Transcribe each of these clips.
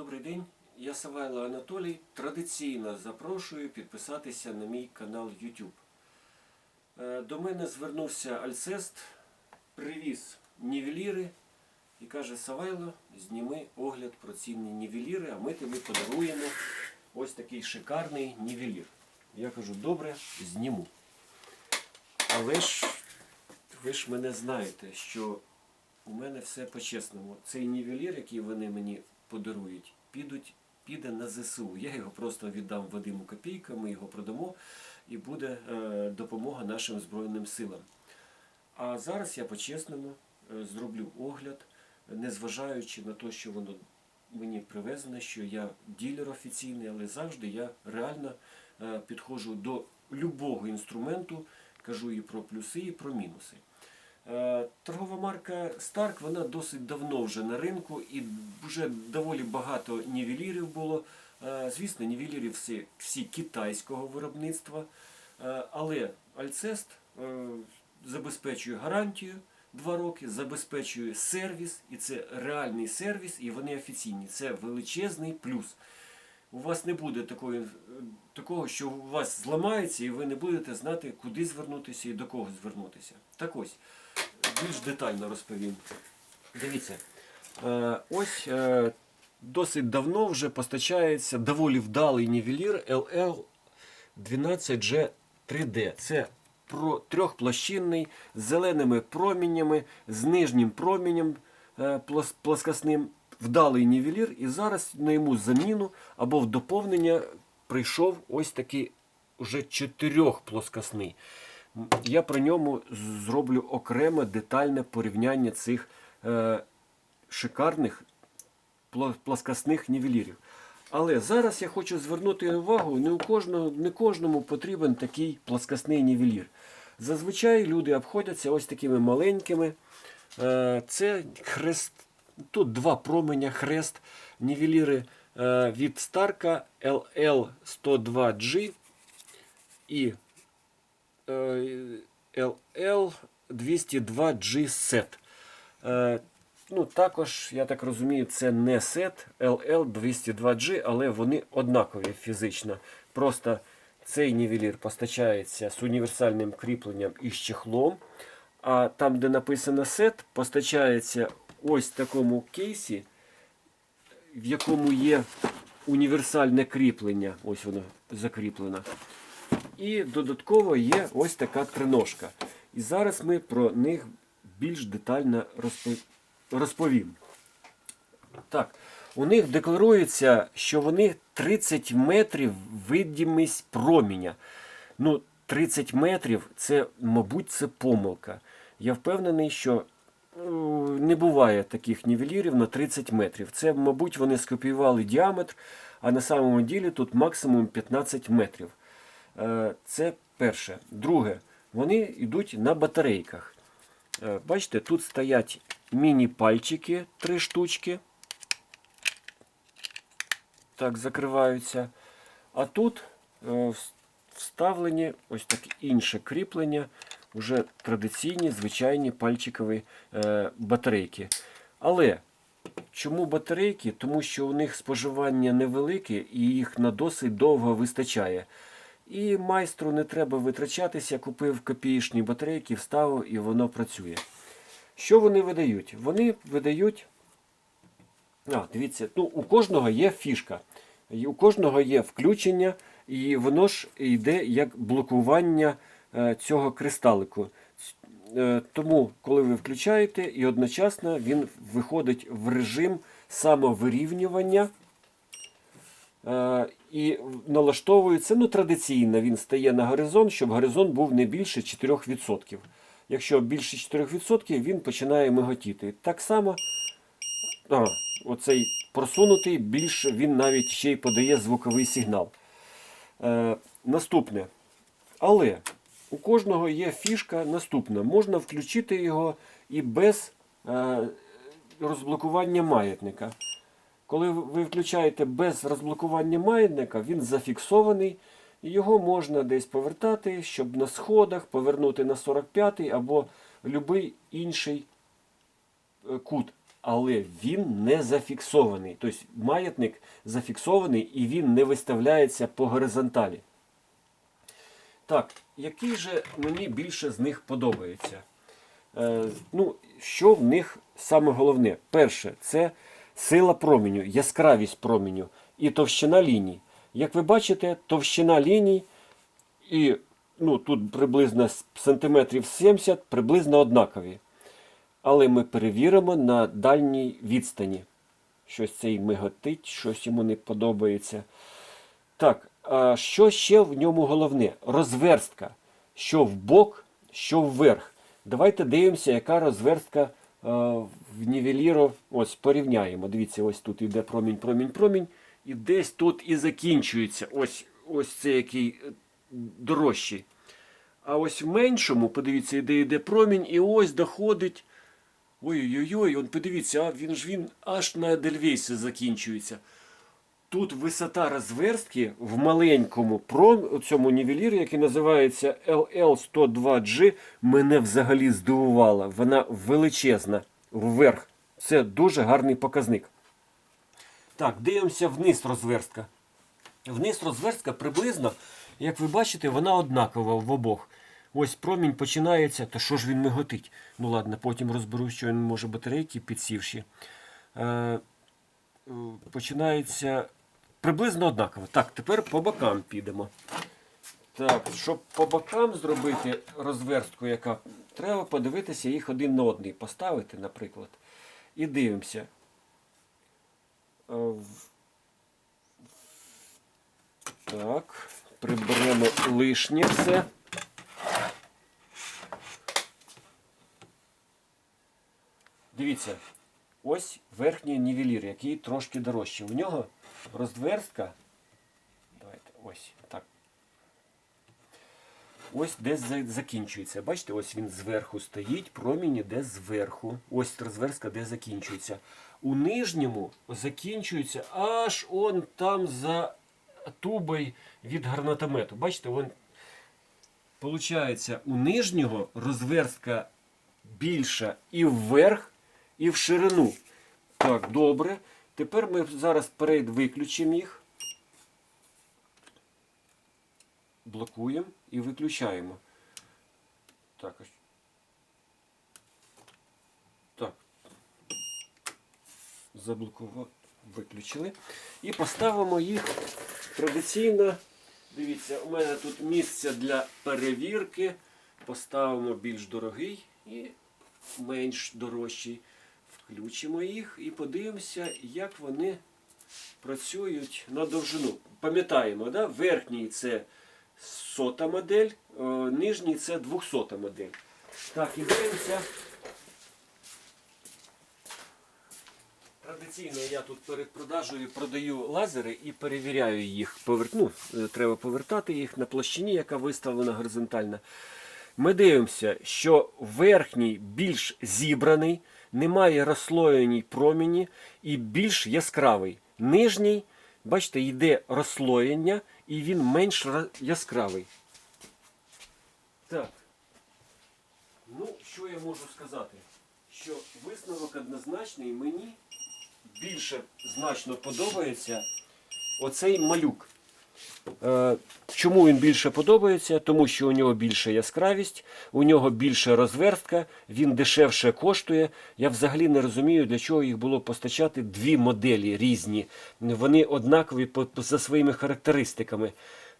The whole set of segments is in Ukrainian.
Добрий день, я Савайло Анатолій. Традиційно запрошую підписатися на мій канал YouTube. Е, До мене звернувся Альцест, привіз нівеліри і каже Савайло, зніми огляд про ці нівеліри, а ми тобі подаруємо ось такий шикарний нівелір. Я кажу, добре, зніму. Але ж ви ж мене знаєте, що у мене все по-чесному. Цей нівелір, який вони мені подарують, підуть, піде на ЗСУ. Я його просто віддам Вадиму Копійка, ми його продамо і буде е, допомога нашим Збройним силам. А зараз я по-чесному е, зроблю огляд, незважаючи на те, що воно мені привезене, що я ділер офіційний, але завжди я реально е, підходжу до любого інструменту, кажу і про плюси, і про мінуси. Е, Торгова марка Stark, вона досить давно вже на ринку і вже доволі багато нівелірів було. Е, Звісно, нівелірів всі, всі китайського виробництва. Е, Але Альцест забезпечує гарантію 2 роки, забезпечує сервіс, і це реальний сервіс, і вони офіційні. Це величезний плюс. У вас не буде такої, такого, що у вас зламається, і ви не будете знати, куди звернутися і до кого звернутися. Так ось, більш детально розповім. Дивіться, е, ось е, досить давно вже постачається доволі вдалий нівелір LL12G 3D. Це про трьохплощинний з зеленими промінями, з нижнім промінням е, плос- плоскосним вдалий нівелір, і зараз на йому заміну або в доповнення прийшов ось такий уже чотирьохплоскосний. Я про ньому зроблю окреме детальне порівняння цих е, шикарних пло- плоскосних нівелірів. Але зараз я хочу звернути увагу, не, у кожного, не кожному потрібен такий плоскосний нівелір. Зазвичай люди обходяться ось такими маленькими. Е, Це хрест, тут два променя, хрест, нівеліри е, від Старка LL102G і е, LL202G Set. Е, Ну, також, я так розумію, це не сет LL202G, але вони однакові фізично. Просто цей нівелір постачається з універсальним кріпленням і з чехлом. А там, де написано сет, постачається ось в такому кейсі, в якому є універсальне кріплення. Ось воно закріплено. І додатково є ось така триножка. І зараз ми про них більш детально розповім. Так, у них декларується, що вони 30 метрів видимість проміння. Ну, 30 метрів це, мабуть, це помилка. Я впевнений, що е, не буває таких нівелірів на 30 метрів. Це, мабуть, вони скопіювали діаметр, а на самому ділі тут максимум 15 метрів. Е, Це перше. Друге, вони йдуть на батарейках. Е, Бачите, тут стоять міні-пальчики, три штучки. Так, закриваються. А тут е, вставлені ось таке інше кріплення, вже традиційні, звичайні пальчикові батарейки. Але чому батарейки? Тому що у них споживання невелике і їх на досить довго вистачає. І майстру не треба витрачатися, купив копієчні батарейки, вставив і воно працює. Що вони видають? Вони видають. А, дивіться, ну, у кожного є фішка. І У кожного є включення, і воно ж йде як блокування е, цього кристалику. Е, тому, коли ви включаєте, і одночасно він виходить в режим самовирівнювання. Е, і налаштовується ну, традиційно, він стає на горизонт, щоб горизонт був не більше 4%. Якщо більше 4%, він починає миготіти. Так само а, оцей просунутий, більш він навіть ще й подає звуковий сигнал. Е, наступне. Але у кожного є фішка наступна. Можна включити його і без е, розблокування маятника. Коли ви включаєте без розблокування маятника, він зафіксований, його можна десь повертати, щоб на сходах повернути на 45-й або будь-який інший е, кут. але він не зафіксований. Тобто маятник зафіксований і він не виставляється по горизонталі. Так, який же мені більше з них подобається? Е, ну, що в них саме головне? Перше, це сила променю, яскравість променю і товщина ліній. Як ви бачите, товщина ліній і ну, тут приблизно сантиметрів 70 приблизно однакові. Але ми перевіримо на дальній відстані. Щось цей миготить, щось йому не подобається. Так, а що ще в ньому головне? Розверстка. Що в бок, що вверх. Давайте дивимося, яка розверстка в нівеліру, Ось порівняємо. Дивіться, ось тут іде промінь, промінь, промінь. І десь тут і закінчується. Ось, ось це який е, дорожчий. А ось в меншому, подивіться, іде іде промінь, і ось доходить. Ой-ой-ой, подивіться, він ж він аж на Едельвейсі закінчується. Тут висота розверстки в маленькому пром, цьому нівелірі, який називається LL102G, мене взагалі здивувала. Вона величезна вверх. Це дуже гарний показник. Так, дивимося вниз розверстка. Вниз розверстка приблизно, як ви бачите, вона однакова в обох. Ось промінь починається, то що ж він миготить? Ну ладно, потім розберу, що він може батарейки підсівші. Е, е, починається приблизно однаково. Так, тепер по бокам підемо. Так, щоб по бокам зробити розверстку, яка треба подивитися їх один на одний, поставити, наприклад. І дивимося. Так, приберемо лишнє все. Дивіться, ось верхній нівелір, який трошки дорожчий. У нього роздверстка. Давайте ось так. Ось десь закінчується. Бачите, ось він зверху стоїть, промінь іде зверху. Ось розверстка, де закінчується. У нижньому закінчується аж он там за тубою від гранатомету. Бачите, он, Получається, у нижнього розверстка більша і вверх, і в ширину. Так, добре. Тепер ми зараз перейд виключимо їх. Блокуємо і виключаємо. Так. Так. Заблокували, виключили. І поставимо їх традиційно. Дивіться, у мене тут місце для перевірки. Поставимо більш дорогий і менш дорожчий. Включимо їх і подивимося, як вони працюють на довжину. Пам'ятаємо, да? верхній це сота модель, е, нижній це 200 модель. Так, і дивимося. Традиційно я тут перед продажею продаю лазери і перевіряю їх. Ну, е, треба повертати їх на площині, яка виставлена горизонтально. Ми дивимося, що верхній більш зібраний, немає розслоєній проміні і більш яскравий. Нижній, бачите, йде розслоєння і він менш яскравий. Так. Ну, що я можу сказати? Що висновок однозначний мені більше значно подобається оцей малюк. Е, Чому він більше подобається? Тому що у нього більша яскравість, у нього більша розверстка, він дешевше коштує. Я взагалі не розумію, для чого їх було постачати дві моделі різні. Вони однакові за своїми характеристиками.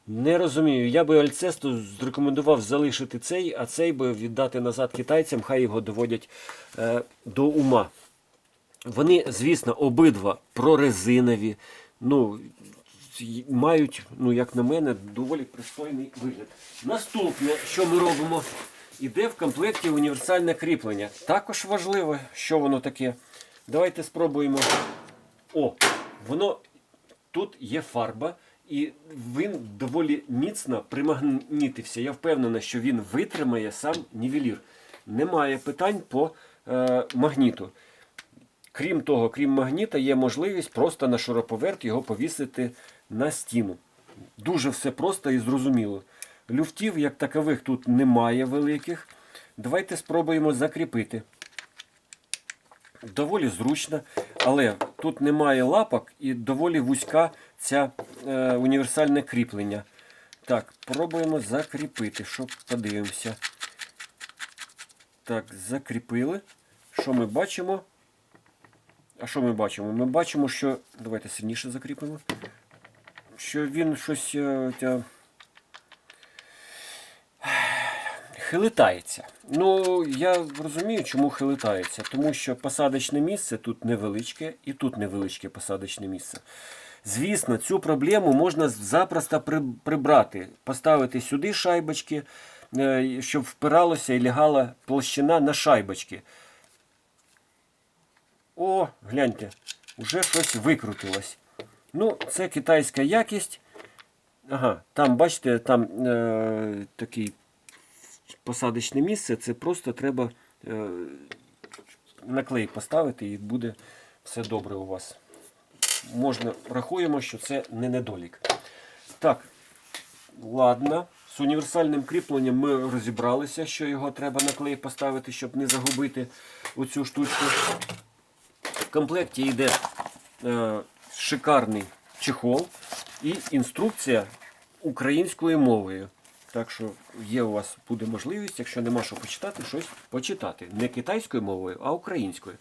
Не розумію. Я би Альцесту зрекомендував залишити цей, а цей би віддати назад китайцям, хай його доводять е, до ума. Вони, звісно, обидва прорезинові, ну, мають, ну, як на мене, доволі пристойний вигляд. Наступне, що ми робимо, іде в комплекті універсальне кріплення. Також важливо, що воно таке. Давайте спробуємо. О, воно тут є фарба, і він доволі міцно примагнітився. Я впевнений, що він витримає сам нівелір. Немає питань по е, магніту. Крім того, крім магніта, є можливість просто на шуруповерт його повісити на стіну. Дуже все просто і зрозуміло. Люфтів, як такових, тут немає великих. Давайте спробуємо закріпити. доволі зручна, але тут немає лапок і доволі вузька ця е, універсальне кріплення. Так, пробуємо закріпити, щоб подивимося. Так, закріпили. Що ми бачимо? А що ми бачимо? Ми бачимо, що. Давайте сильніше закріпимо. Що він щось. е, тя- Хилитається. Ну, я розумію, чому хилитається. Тому що посадочне місце тут невеличке і тут невеличке посадочне місце. Звісно, цю проблему можна запросто прибрати, поставити сюди шайбочки, е, щоб впиралося і лягала площина на шайбочки. О, гляньте, вже щось викрутилось. Ну, це китайська якість. Ага, там, бачите, там е, такий посадочне місце, це просто треба е, наклей поставити і буде все добре у вас. Можна рахуємо, що це не недолік. Так, ладно. З універсальним кріпленням ми розібралися, що його треба на клей поставити, щоб не загубити оцю штучку. В комплекті йде е, шикарний чехол і інструкція українською мовою. Так що є у вас буде можливість, якщо нема що почитати, щось почитати. Не китайською мовою, а українською.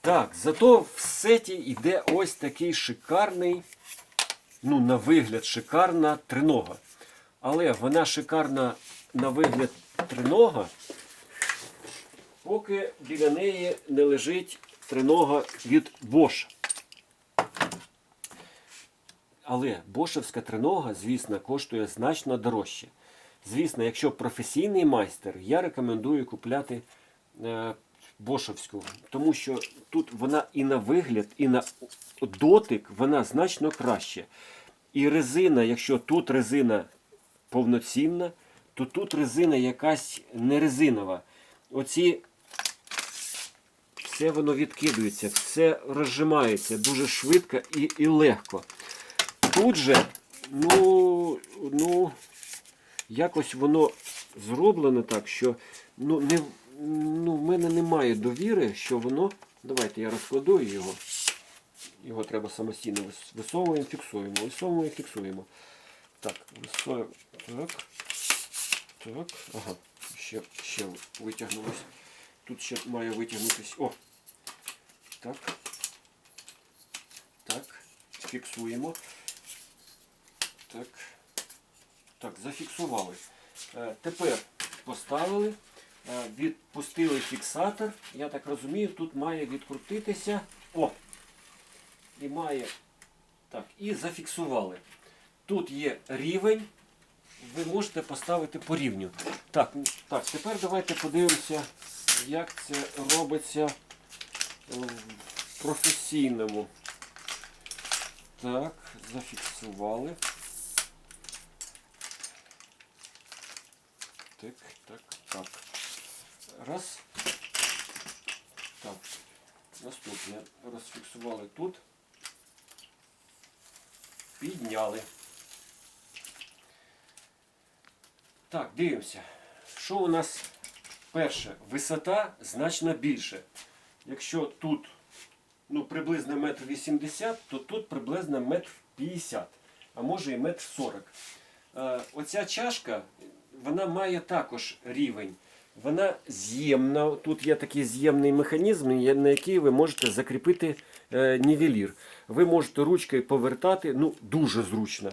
Так, зато в сеті йде ось такий шикарний, ну, на вигляд, шикарна тринога. Але вона шикарна на вигляд тринога, поки біля неї не лежить тринога від Bosch. Але бошевська тринога, звісно, коштує значно дорожче. Звісно, якщо професійний майстер, я рекомендую купляти е, бошевську, тому що тут вона і на вигляд, і на дотик вона значно краще. І резина, якщо тут резина повноцінна, то тут резина якась не резинова. Оці все воно відкидується, все розжимається дуже швидко і, і легко. Тут же, ну, ну, якось воно зроблено так, що ну, не, ну, в мене немає довіри, що воно. Давайте я розкладу його. Його треба самостійно висовуємо, фіксуємо. Висовуємо, фіксуємо. Так, висовуємо. Так. Так. Ага. Ще, ще витягнулось. Тут ще має витягнутись. О! Так. Так. Фіксуємо. Так. Так, зафіксували. Е, тепер поставили, е, відпустили фіксатор. Я так розумію, тут має відкрутитися. О! І має. Так, і зафіксували. Тут є рівень. Ви можете поставити по рівню. Так, так, тепер давайте подивимося, як це робиться в професійному. Так, зафіксували. Так, так. Раз. Так. Наступне. Розфіксували тут. Підняли. Так, дивимося. Що у нас перше? Висота значно більше. Якщо тут ну, приблизно метр вісімдесят, то тут приблизно метр п'ятдесят, а може і метр сорок. Е, Оця чашка, вона має також рівень. Вона з'ємна. Тут є такий з'ємний механізм, на який ви можете закріпити е, нівелір. Ви можете ручкою повертати, ну, дуже зручно.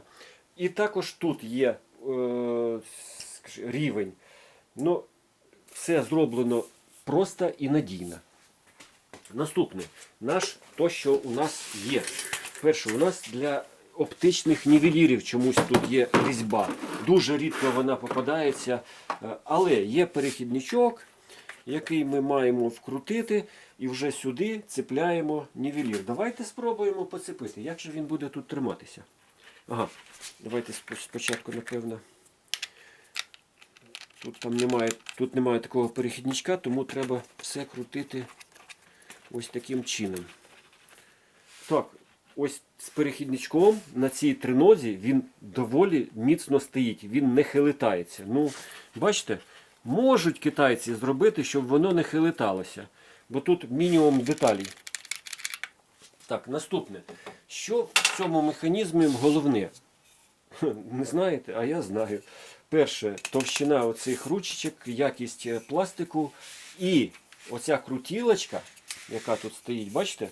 І також тут є е, рівень. Ну, все зроблено просто і надійно. Наступне, наш то, що у нас є. Перше, у нас для оптичних нівелірів чомусь тут є різьба. Дуже рідко вона попадається, е, але є перехідничок, який ми маємо вкрутити, і вже сюди цепляємо нівелір. Давайте спробуємо поцепити. Як же він буде тут триматися? Ага, давайте спочатку, напевно. Тут там немає, тут немає такого перехідничка, тому треба все крутити ось таким чином. Так, ось з перехідничком на цій тринозі він доволі міцно стоїть, він не хилитається. Ну, бачите, можуть китайці зробити, щоб воно не хилиталося. бо тут мінімум деталей. Так, наступне. Що в цьому механізмі головне? Не знаєте, а я знаю. Перше, товщина оцих ручечок, якість е, пластику і оця крутілочка, яка тут стоїть, бачите,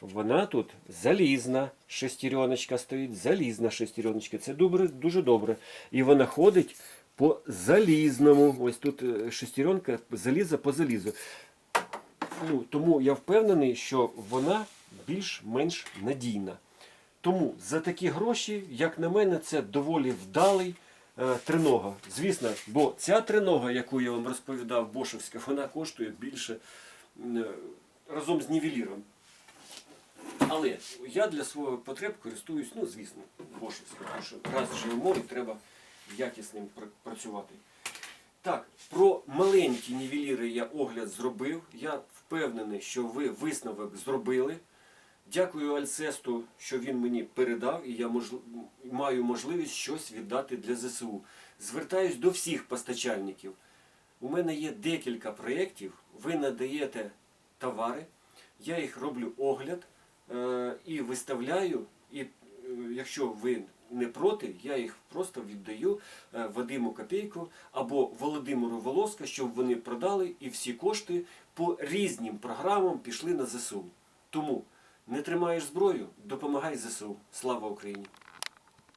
вона тут залізна шестереночка стоїть, залізна шестереночка. Це добре, дуже добре. І вона ходить по залізному. Ось тут е, шестеренка, заліза по залізу. Ну, тому я впевнений, що вона більш-менш надійна. Тому за такі гроші, як на мене, це доволі вдалий е, тринога. Звісно, бо ця тринога, яку я вам розповідав, Бошевська, вона коштує більше е, разом з нівеліром. Але я для своїх потреб користуюсь, ну, звісно, Бошевською, тому що раз живемо і треба якісним працювати. Так, про маленькі нівеліри я огляд зробив. Я впевнений, що ви висновок зробили. Дякую Альцесту, що він мені передав, і я можл- маю можливість щось віддати для ЗСУ. Звертаюсь до всіх постачальників. У мене є декілька проєктів. Ви надаєте товари, я їх роблю огляд і виставляю. І е, якщо ви не проти, я їх просто віддаю е, Вадиму Копейку або Володимиру Волоска, щоб вони продали і всі кошти по різним програмам пішли на ЗСУ. Тому не тримаєш зброю, допомагай ЗСУ. Слава Україні!